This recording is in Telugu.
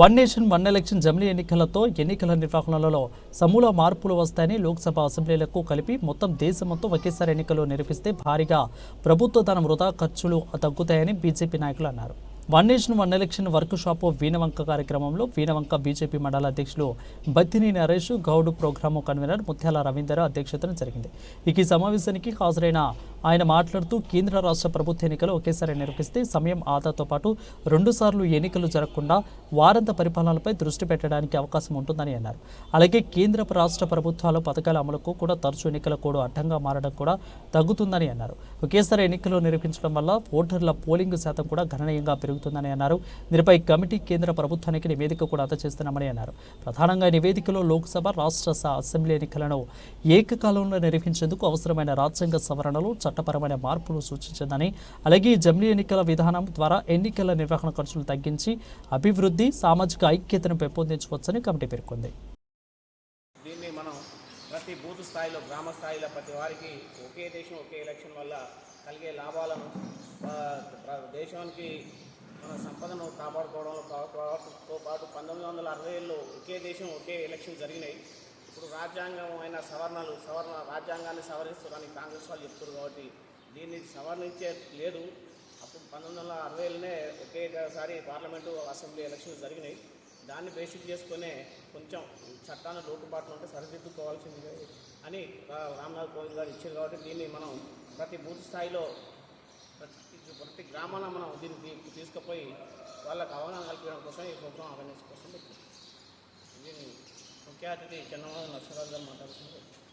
వన్ నేషన్ వన్ ఎలక్షన్ జమిలీ ఎన్నికలతో ఎన్నికల నిర్వహణలలో సమూల మార్పులు వస్తాయని లోక్సభ అసెంబ్లీలకు కలిపి మొత్తం దేశమంతా ఒకేసారి ఎన్నికలు నిర్వహిస్తే భారీగా ప్రభుత్వ ధనం వృధా ఖర్చులు తగ్గుతాయని బీజేపీ నాయకులు అన్నారు. One nation one election work Veenavanka కార్యక్రమంలో వీణవంక బీజేపీ మండల అధ్యక్షులు బత్తిని నరేష్ గౌడ్ ప్రోగ్రాము కన్వీనర్ ముత్యాల రవీందర్ అధ్యక్షతన జరిగింది ఇక ఈ సమావేశానికి హాజరైన ఆయన మాట్లాడుతూ కేంద్ర రాష్ట్ర ప్రభుత్వ ఎన్నికలు ఒకేసారి నిర్వహిస్తే సమయం ఆదాతో పాటు రెండుసార్లు ఎన్నికలు జరగకుండా వారంత పరిపాలనపై దృష్టి పెట్టడానికి అవకాశం ఉంటుందని అన్నారు అలాగే కేంద్ర రాష్ట్ర ప్రభుత్వాల పథకాల అమలుకు కూడా తరచు ఎన్నికల కూడా అడ్డంగా మారడం కూడా తగ్గుతుందని అన్నారు ఒకేసారి ఎన్నికలు నిర్వహించడం వల్ల ఓటర్ల పోలింగ్ శాతం కూడా గణనీయంగా జరుగుతుందని అన్నారు. దీనిపై కమిటీ కేంద్ర ప్రభుత్వానికి నివేదిక కూడా అందజేస్తున్నామని అన్నారు. ప్రధానంగా ఈ నివేదికలో లోక్సభ రాష్ట్ర స- అసెంబ్లీ ఎన్నికలను ఏకకాలంలో నిర్వహించేందుకు అవసరమైన రాజ్యాంగ సవరణలు చట్టపరమైన మార్పులు సూచించిందని అలాగే ఈ జమిలీ ఎన్నికల విధానం ద్వారా ఎన్నికల నిర్వహణ ఖర్చులు తగ్గించి అభివృద్ధి సామాజిక ఐక్యతను పెంపొందించవచ్చని కమిటీ పేర్కొంది. దీన్ని మనం ప్రతి బూత్ స్థాయిలో గ్రామ స్థాయిలో ప్రతి వారికి ఒకే దేశం ఒకే ఎలక్షన్ వల్ల కలిగే లాభాలను దేశానికి సంపదను కాపాడుకోవడంలో తో పాటు పంతొమ్మిది వందల అరవై ఒకే దేశం ఒకే ఎలక్షన్ జరిగినాయి. ఇప్పుడు రాజ్యాంగం అయిన సవరణలు సవరణ రాజ్యాంగాన్ని సవరిస్తారని కాంగ్రెస్ వాళ్ళు చెప్తారు కాబట్టి దీన్ని సవరించే లేదు. అప్పుడు పంతొమ్మిది వందల అరవై ఏళ్ళనే ఒకేసారి పార్లమెంటు అసెంబ్లీ ఎలక్షన్స్ జరిగినాయి. దాన్ని బేసిక్ చేసుకునే కొంచెం చట్టాన్ని లోటుబాట్లు ఉంటే సరిదిద్దుకోవాల్సింది అని రామ్నాథ్ కోవింద్ గారు ఇచ్చారు కాబట్టి దీన్ని మనం ప్రతి బూత్ స్థాయిలో ప్రతి మనం దీన్ని తీసుకుపోయి వాళ్ళకి అవగాహన కల్పించడం కోసం ఈ ప్రోగ్రాం అవేర్నెస్ కోసం పెట్టాం. దీన్ని ముఖ్య అతిథి చంద్రబాబు నర్సరాజు గారు మాట్లాడుతున్నారు